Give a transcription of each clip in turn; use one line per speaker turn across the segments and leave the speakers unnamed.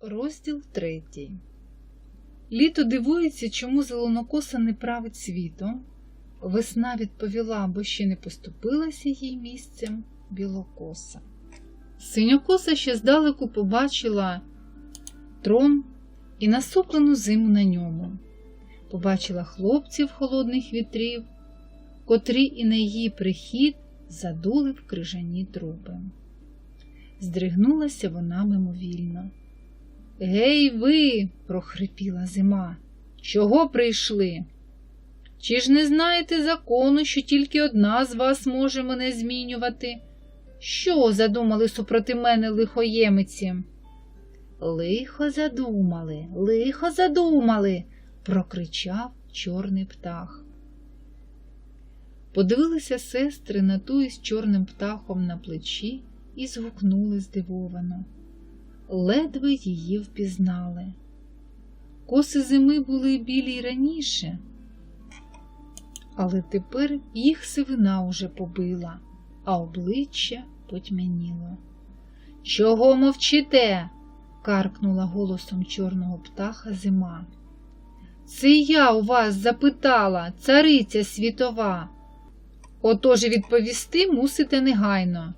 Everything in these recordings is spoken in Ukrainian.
Розділ третій. Літо дивується, чому зеленокоса не править світом. Весна відповіла, бо ще не поступилася їй місцем білокоса. Синьокоса ще здалеку побачила трон і насуплену зиму на ньому. Побачила хлопців холодних вітрів, котрі і на її прихід задули в крижані труби. Здригнулася вона мимовільно. Гей, ви, прохрипіла зима, чого прийшли? Чи ж не знаєте закону, що тільки одна з вас може мене змінювати? Що задумали супроти мене лихоємиці? Лихо задумали, лихо задумали, прокричав чорний птах. Подивилися сестри на ту із чорним птахом на плечі і згукнули здивовано ледве її впізнали. Коси зими були білі й раніше, але тепер їх сивина уже побила, а обличчя потьмяніло. Чого мовчите? каркнула голосом чорного птаха зима. Це я у вас запитала, цариця світова. Отож відповісти мусите негайно.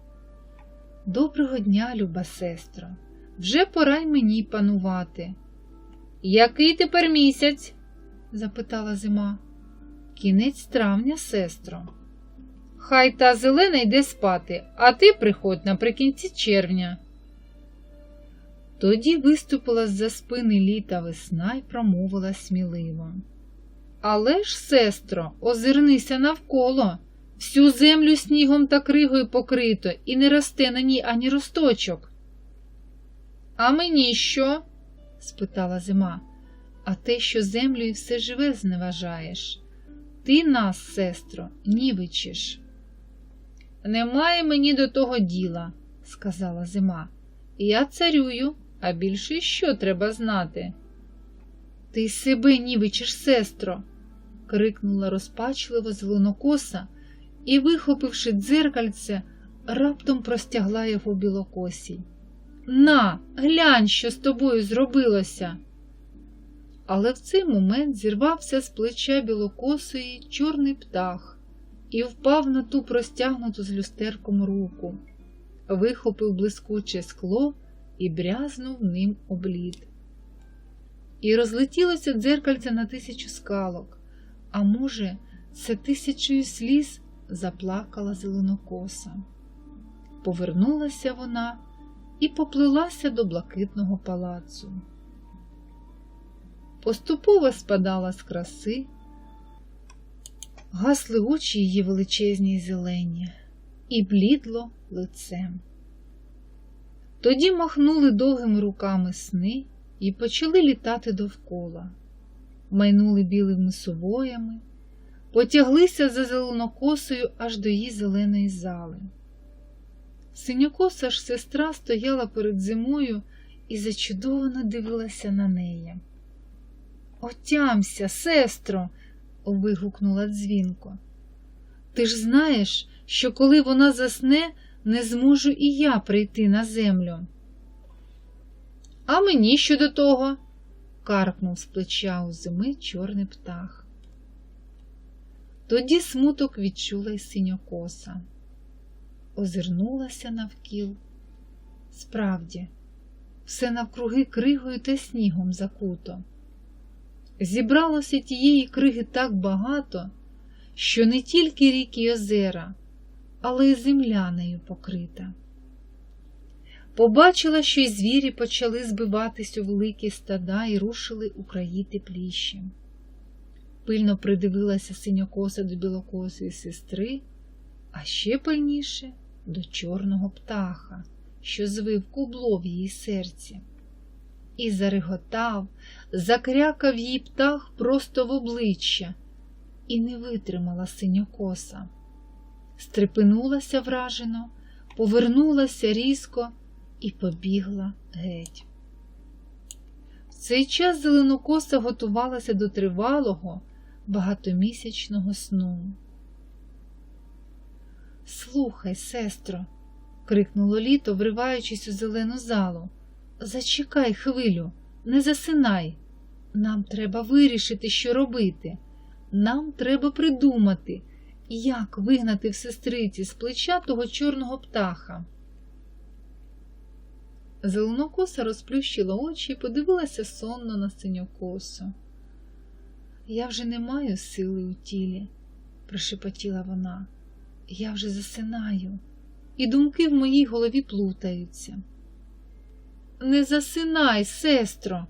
Доброго дня, люба сестро. Вже пора й мені панувати. Який тепер місяць? запитала зима. Кінець травня, сестро. Хай та зелена йде спати, а ти приходь наприкінці червня. Тоді виступила з-за спини літа весна й промовила сміливо. Але ж, сестро, озирнися навколо. Всю землю снігом та кригою покрито і не росте на ній ані росточок. А мені що? спитала зима. А те, що землю і все живе зневажаєш. Ти нас, сестро, нівичиш. Немає мені до того діла, сказала зима. Я царюю, а більше що треба знати? Ти себе нівичиш, сестро, крикнула розпачливо зеленокоса і, вихопивши дзеркальце, раптом простягла його білокосій. На, глянь, що з тобою зробилося. Але в цей момент зірвався з плеча білокосої чорний птах і впав на ту простягнуту з люстерком руку, вихопив блискуче скло і брязнув ним облід. І розлетілося дзеркальце на тисячу скалок, а може, це тисячою сліз заплакала зеленокоса. Повернулася вона і поплилася до блакитного палацу. Поступово спадала з краси, гасли очі її величезні зелені, і блідло лицем. Тоді махнули довгими руками сни і почали літати довкола, майнули білими сувоями, потяглися за зеленокосою аж до її зеленої зали. Синьокоса ж сестра стояла перед зимою і зачудовано дивилася на неї. Отямся, сестро, вигукнула дзвінко. Ти ж знаєш, що коли вона засне, не зможу і я прийти на землю. А мені що до того? каркнув з плеча у зими чорний птах. Тоді смуток відчула й синьокоса озирнулася навкіл. Справді, все навкруги кригою та снігом закуто. Зібралося тієї криги так багато, що не тільки ріки й озера, але й земля нею покрита. Побачила, що й звірі почали збиватись у великі стада і рушили у краї. Пильно придивилася синьокоса до білокосої сестри, а ще пильніше до чорного птаха, що звив кубло в її серці. І зареготав, закрякав їй птах просто в обличчя, і не витримала синьокоса. Стрепенулася вражено, повернулася різко і побігла геть. В цей час зеленокоса готувалася до тривалого багатомісячного сну. Слухай, сестро, крикнуло літо, вриваючись у зелену залу. Зачекай хвилю, не засинай. Нам треба вирішити, що робити. Нам треба придумати, як вигнати в сестриці з плеча того чорного птаха. Зеленокоса розплющила очі і подивилася сонно на синьокосу. Я вже не маю сили у тілі, прошепотіла вона. Я вже засинаю, і думки в моїй голові плутаються. Не засинай, сестро,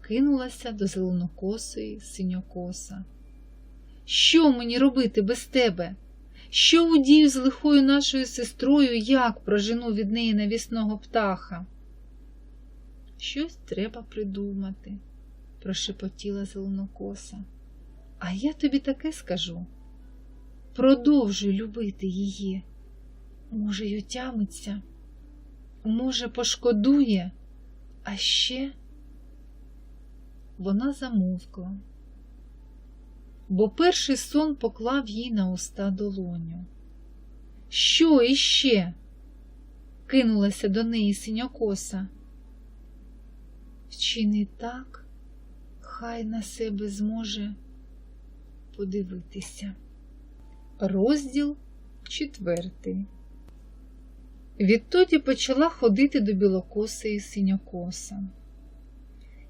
кинулася до зеленокосої синьокоса. Що мені робити без тебе? Що удію з лихою нашою сестрою, як прожену від неї навісного птаха? Щось треба придумати, прошепотіла зеленокоса. А я тобі таке скажу. Продовжуй любити її. Може, й отямиться, може, пошкодує, а ще вона замовкла, бо перший сон поклав їй на уста долоню. Що іще? кинулася до неї синьокоса. Вчини так, хай на себе зможе подивитися. Розділ четвертий. Відтоді почала ходити до білокосої синьокоса.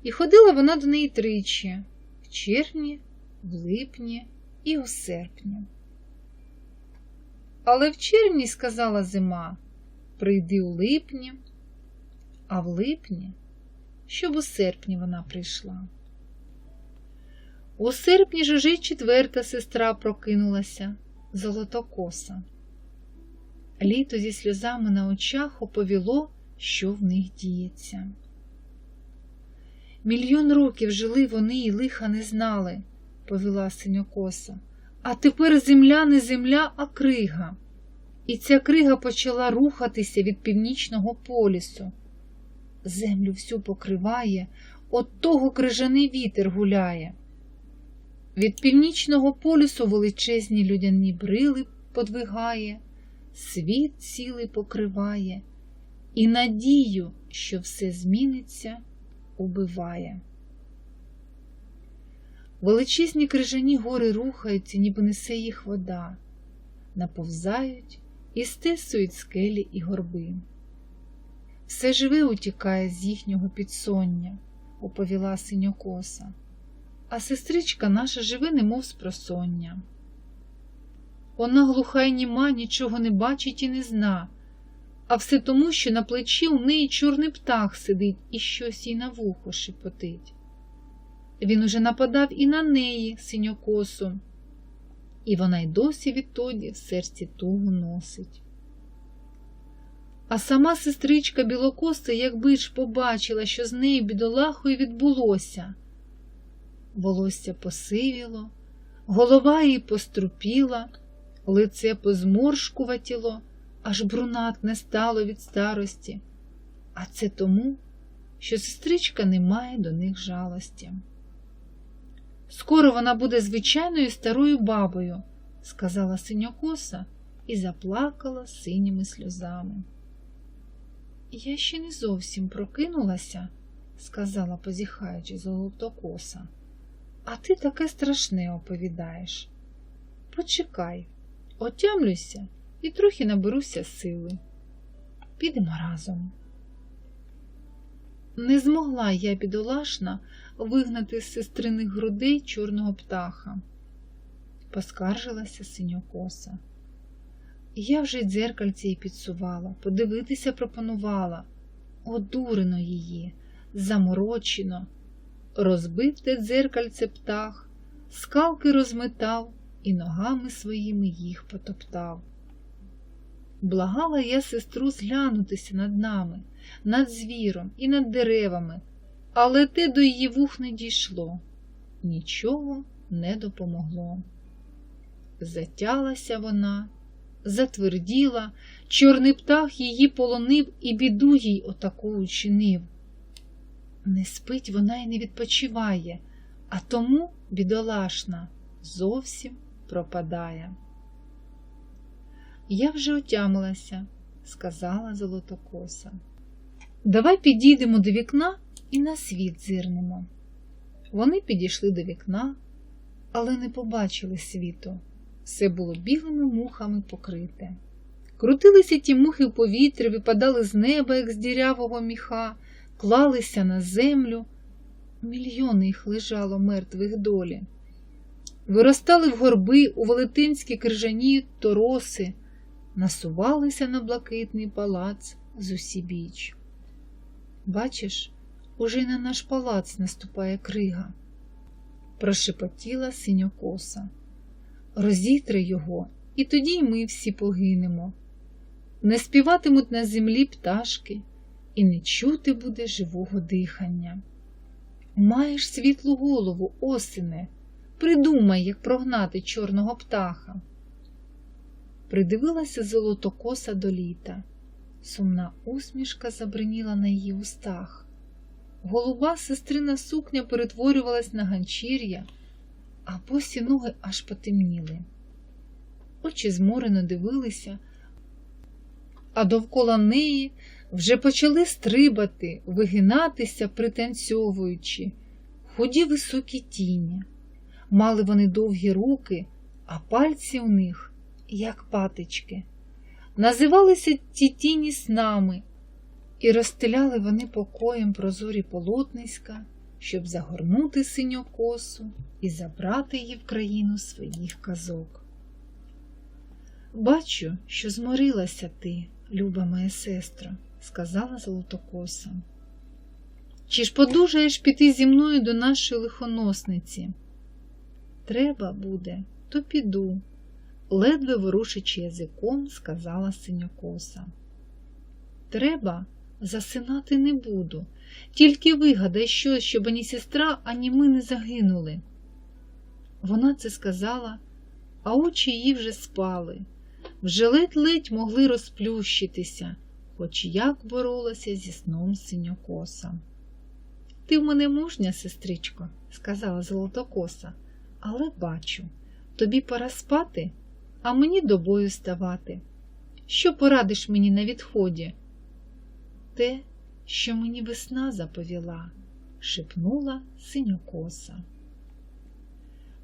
І ходила вона до неї тричі в червні, в липні і у серпні. Але в червні сказала зима прийди у липні, а в липні, щоб у серпні вона прийшла. У серпні ж уже четверта сестра прокинулася золотокоса. Літо зі сльозами на очах оповіло, що в них діється. Мільйон років жили вони і лиха не знали, повіла синьокоса. А тепер земля не земля, а крига. І ця крига почала рухатися від північного полісу. Землю всю покриває, от того крижаний вітер гуляє. Від північного полюсу величезні людяні брили подвигає, світ цілий покриває, і надію, що все зміниться, убиває. Величезні крижані гори рухаються, ніби несе їх вода, наповзають і стесують скелі і горби. Все живе утікає з їхнього підсоння, оповіла синьокоса а сестричка наша живе, немов з просоння. Вона глуха й німа, нічого не бачить і не зна, а все тому, що на плечі у неї чорний птах сидить і щось їй на вухо шепотить. Він уже нападав і на неї, синьокосу, і вона й досі відтоді в серці тугу носить. А сама сестричка білокоса, якби ж побачила, що з нею бідолахою відбулося волосся посивіло, голова її пострупіла, лице позморшкуватіло, аж брунатне стало від старості, а це тому, що сестричка не має до них жалості. Скоро вона буде звичайною старою бабою, сказала синьокоса і заплакала синіми сльозами. Я ще не зовсім прокинулася, сказала, позіхаючи золотокоса. А ти таке страшне оповідаєш. Почекай, отямлюся і трохи наберуся сили. Підемо разом. Не змогла я, бідолашна, вигнати з сестриних грудей чорного птаха, поскаржилася синьокоса. Я вже й дзеркальце їй підсувала, подивитися пропонувала. Одурено її, заморочено. Розбив те дзеркальце птах, скалки розметав і ногами своїми їх потоптав. Благала я сестру зглянутися над нами, над звіром і над деревами, але те до її вух не дійшло, нічого не допомогло. Затялася вона, затверділа, чорний птах її полонив і біду їй отаку учинив. Не спить вона й не відпочиває, а тому, бідолашна, зовсім пропадає. Я вже отямилася, сказала Золотокоса. Давай підійдемо до вікна і на світ зирнемо. Вони підійшли до вікна, але не побачили світу. Все було білими мухами покрите. Крутилися ті мухи в повітрі, випадали з неба, як з дірявого міха, клалися на землю. Мільйони їх лежало мертвих долі. Виростали в горби у велетенські крижані тороси, насувалися на блакитний палац з усібіч. Бачиш, уже й на наш палац наступає крига, прошепотіла синьокоса. Розітри його, і тоді й ми всі погинемо. Не співатимуть на землі пташки, і не чути буде живого дихання. Маєш світлу голову, осине, придумай, як прогнати чорного птаха. Придивилася золотокоса до літа. Сумна усмішка забриніла на її устах. Голуба сестрина сукня перетворювалась на ганчір'я, а босі ноги аж потемніли. Очі зморено дивилися, а довкола неї вже почали стрибати, вигинатися, пританцьовуючи, худі високі тіні. Мали вони довгі руки, а пальці у них, як патички. Називалися ті тіні снами, і розстеляли вони покоєм прозорі полотниська, щоб загорнути синьокосу і забрати її в країну своїх казок. Бачу, що зморилася ти, люба моя сестра, сказала золотокоса. Чи ж подужаєш піти зі мною до нашої лихоносниці? Треба буде, то піду, ледве ворушичи язиком, сказала синьокоса. Треба, засинати не буду, тільки вигадай щось, щоб ані сестра, ані ми не загинули. Вона це сказала, а очі її вже спали, вже ледь-ледь могли розплющитися, хоч як боролася зі сном синьокоса. Ти в мене мужня, сестричко, сказала золотокоса, але бачу, тобі пора спати, а мені до бою ставати. Що порадиш мені на відході? Те, що мені весна заповіла, шепнула синьокоса.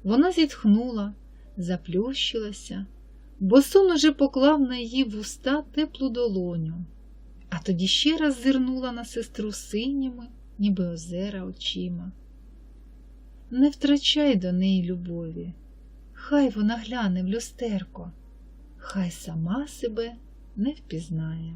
Вона зітхнула, заплющилася, бо сон уже поклав на її вуста теплу долоню, а тоді ще раз зирнула на сестру синіми, ніби озера очима. Не втрачай до неї любові, хай вона гляне в люстерко, хай сама себе не впізнає.